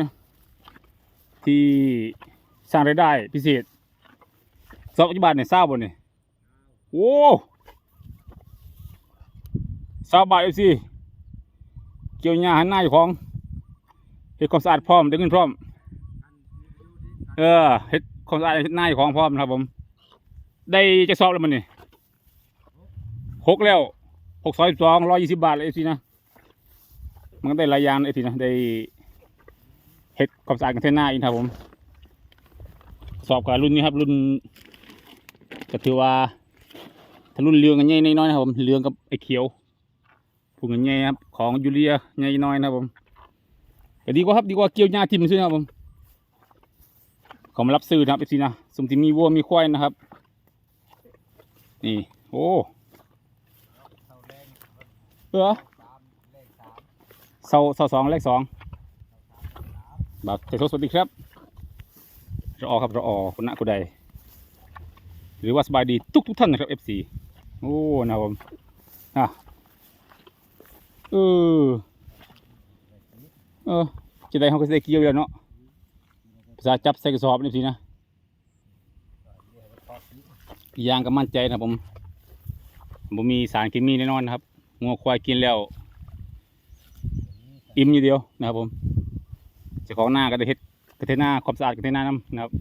นะที่สร้างรายได้พิเศษสองปัจจุบันเนี่ยทราบบ่เนี่ยโอ้สาวบาทเอฟซีเกี่ยวหญ้าหันหน้าอยู่ของเฮ็ดความสะอาดพร้อมได้เงินพร้อม เออเฮ็ดความสะอาดหน้าอยู่ของพร้อมครับผม ได้จะสอบแล้วมันนี่หกแล้วหกซอยสองร้อยยี่สิบบาทเลยเอฟซีนะ มันก็ได้หลายอย่างเอฟซีนะได้ เฮ็ดความสะอาดกันเท่หน้าอีกนครับผม สอบกับรุ่นนี้ครับ รุ่นก็ถือว่าถ้ารุ่นเรืองกันใหญ่น้อยๆนะครับผมเรืองกับไอ้เขียวผูกกันใหญ่ครับ ของยูเรียใหญ่น้อยนะครับผมก็ดีกว่าครับดีกว่าเกี่ยวหญ้าทิ่มซื้อนะครับผมเขามารับซื้อนะครับเอฟซีนะสมที่มีวัวมีควายนะครับ นี่โอ้เออเสาเสาสองเลขสอง บักเทโซสวัสดีครับรอครับรอคุณณะกุใด หรือว่าสบายดีทุกทุกท่านนะครับ FC โอ้นะผมอะเออเออจะได้เขาก็จะได้เกี่ยวแล้วเนาะภาษาจับใส่กระสอบนี่สินะยางก็มั่นใจนะผมผมมีสารเคมีแน่นอนนะครับงัวควายกินแล้ว อิ่มอยู่เดียวนะครับผม เจ้าของหน้าก็ได้เฮ็ดกระเทน่าความสะอาดกระเทน่าน้ำนะครับ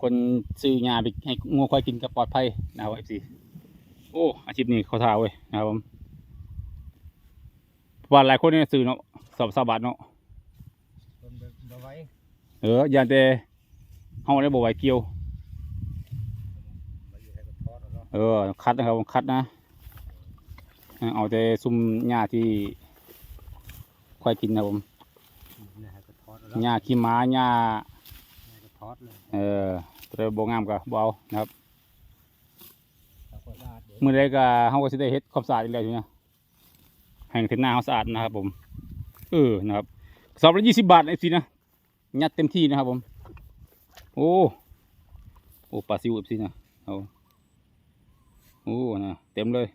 คนซื้อยาไปให้งัวควายกินก็ปลอดภัยนะครับเอฟซีโอ้อาชีพนี้เขาทาเว้ยนะครับผมว่าหลายคนเนี่ยซื้อเนาะสอบสาบาทเนาะเอออย่างแต่เฮาได้บอกไหวเกี่ยว เออคัดนะครับคัดนะเอาแต่ซุ่มหญ้าที่ควายกินนะผม หญ้าขี้ม้าหญ้าให้กระทอเลยเออตัวบ่งามก็บ่เอานะครับเมื่อใดก็เฮาก็สิได้เฮ็ดความสะอาดอีกแล้วอยู่นะให้เทนหน้าเฮาสะอาดนะครับผมเออนะครับสอบละยี่สิบบาทไอ้สินะยัดเต็มที่นะครับผม โอ้โอ้ปลาซิวไอ้สินะเอาโอ้นะเต็มเลย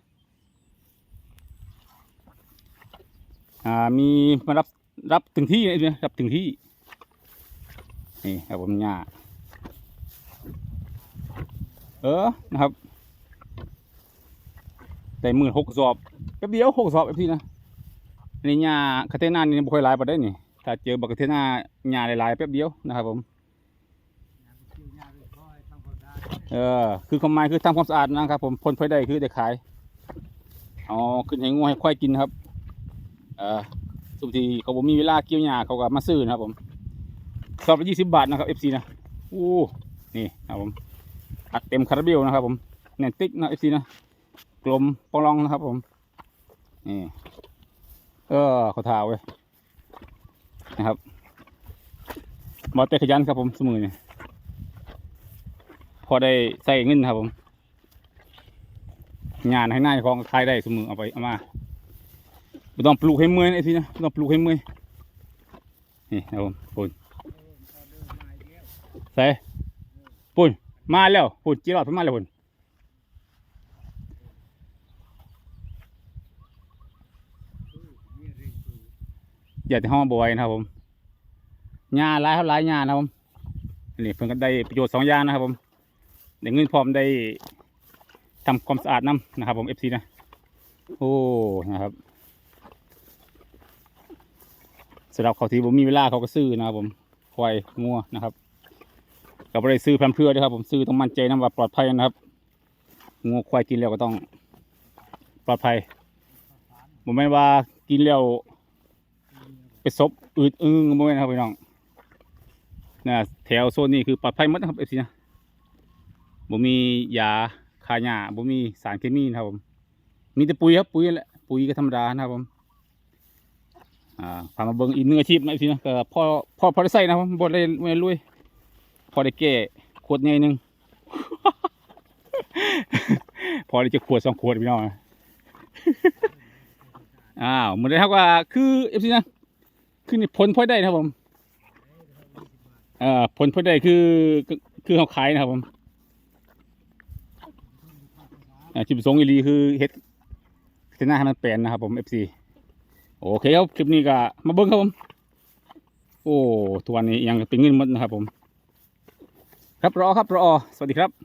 อ่ามีมารับ รับถึงที่ไอ้สินะรับถึงที่นี่ครับผมหญ้าเออนะครับแต่หมื่นหกสอบแป๊บเดียวหกสอบไอพี่นะอันนี้หญ้าคาเทน่านี่บ่ค่อยลายปานได้นี่ถ้าเจอบักคาเทน่าหญ้าหลายๆแป๊บเดียวนะครับผมเออคือความหมายคือทำความสะอาดนะครับ ผมผลพลอยได้คือได้ขายอ๋อขึ้นให้งูให้ควายกินครับ เออ สุทีเขาบ่มีเวลาเกี่ยวหญ้าเขาก็มาซื้อนะครับผมสอบละยี่สิบบาทนะครับ FC นะโอ้นี่นะครับผมอัดเต็มคาราเบลนะครับผมแน่นติ๊กนะ FC นะกลมปองรองนะครับผมนี่เออเขาทาเว้ยนะครับบอเตะขยันครับผมสมือนี่พอได้ใส่เงินครับผมงานให้หน้าของขายได้สมือเอาไปเอามา ไม่ต้องปลูกให้เมื่อยไอ้พี่นะไม่ต้องปลูกให้เมื่อยนี่ครับผมปุ่นใส่ปุ่นมาแล้วปุ่นจีรอดพิ่นมาแล้วปุ่นอย่าที่ห้องบอยนะครับผมหญ้าหลายครับหลายหญ้านะครับผมนี่เพิ่นก็ได้ประโยชน์สองอย่างนะครับผมได้เงินพร้อมได้ทำความสะอาดน้ำนะครับผมเอฟซีนะ โอ้ นะครับ สำหรับเขาที่ผมมีเวลาเขาก็ซื้อนะครับผมควายงัวนะครับก็ไม่ได้ซื้อพลัมเพรื่อด้วยครับ ผมซื้อต้องมั่นใจนะว่าปลอดภัยนะครับงัวควายกินแล้วก็ต้อง ปลอดภัยผมไม่ว่ากินแล้วไปซบอืดอึงบ่แม่นครับพี่น้องนะแถวโซนนี้คือปลอดภัยหมดนะครับเอฟซีนะบ่มียาฆ่าหญ้าบ่มีสารเคมีนะครับผมมีแต่ปุ๋ยครับปุ๋ยแหละปุ๋ยก็ธรรมดานะครับผม อ่าพามาเบิ่งอีกหนึ่งอาชีพนะเอฟซีนะก็พอพอพอได้ใส่นะบผมบ่ได้ไม่รวยพอได้แก้ขวดใหญ่หนึงพอได้จะขวดสองขวดพี่น้องนะอ้าวเหมือนได้ครับว่าคือเอฟซีนะคือนี่ผลพลอยได้นะครับผมเอ่อผลพลอยได้คือคือคือเขาขายนะครับผมจุดประสงอีหลีคือเฮ็ดเทน่าให้มันแปลนนะครับผม FC โอเคครับคลิปนี้ก็มาเบิ้งครับผม โอ้ทุกวันนี้ยังเป็นเงินหมดนะครับผม ครับรอครับรอสวัสดีครับ